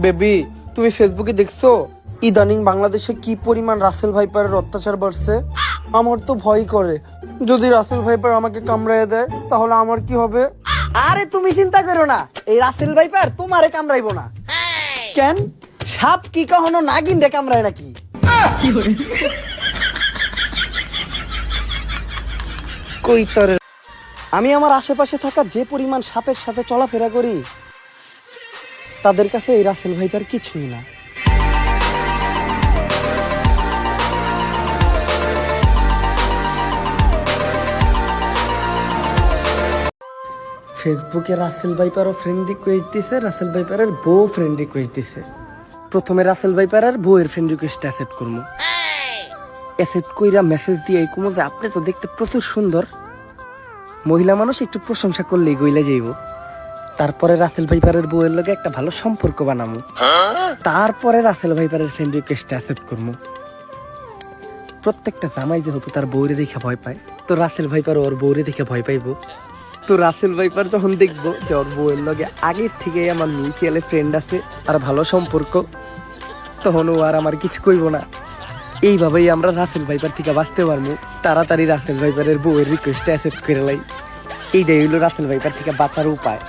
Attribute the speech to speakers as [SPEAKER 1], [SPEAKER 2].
[SPEAKER 1] Baby, তুমি ফেসবুকে দেখছ? ইদানিং বাংলাদেশে কি পরিমাণ রাসেল ভাইপারের অত্যাচার বাড়ছে? আমার তো ভয় করে। যদি রাসেল ভাইপার আমাকে কামড়ায় দেয়, তাহলে আমার কি হবে?
[SPEAKER 2] আরে তুমি চিন্তা করো না। এই রাসেল ভাইপার তোমারে কামড়াইবো না। কেন? সাপ কি কখনো নাগিন রে কামড়ায় নাকি?
[SPEAKER 1] কই তরে?
[SPEAKER 2] আমি আমার আশেপাশে থাকা যে পরিমাণ সাপের সাথে চলাফেরা করি তাদের কাছে এই রাসেল ভাইপার কিছুই না। ফেসবুকে রাসেল ভাইপারও ফ্রেন্ড রিকোয়েস্ট দিছে, রাসেল ভাইপারের বউ ফ্রেন্ড রিকোয়েস্ট দিছে। প্রথমে রাসেল ভাইপারের বউয়ের ফ্রেন্ড রিকোয়েস্ট অ্যাসেপ্ট করব অ্যাসেপ্ট কইরা মেসেজ দিয়ে কুমো যে, আপনি তো দেখতে প্রচুর সুন্দর। মহিলা মানুষ একটু প্রশংসা করলেই গইলা যাইব। তারপরে রাসেল ভাইপারের বউয়ের লগে একটা ভালো সম্পর্ক বানামু। তারপরে রাসেল ভাইপারের ফ্রেন্ড রিকোয়েস্ট অ্যাকসেপ্ট করব প্রত্যেকটা জামাই যেহেতু তার বউরে দেখে ভয় পায়, তো রাসেল ভাইপার ওর বউরে দেখে ভয় পাইবো। তো রাসেল ভাইপার যখন দেখব যে ওর বউয়ের লগে আগের থেকেই আমার মিউচুয়াল ফ্রেন্ড আছে আর ভালো সম্পর্ক, তখন ও আর আমার কিছু কইব না। এইভাবেই আমরা রাসেল ভাইপার থেকে বাঁচতে পারব তাড়াতাড়ি রাসেল ভাইপারের বউয়ের রিকোয়েস্ট অ্যাকসেপ্ট করে লাই। এইটাই হইল রাসেল ভাইপার থেকে বাঁচার উপায়।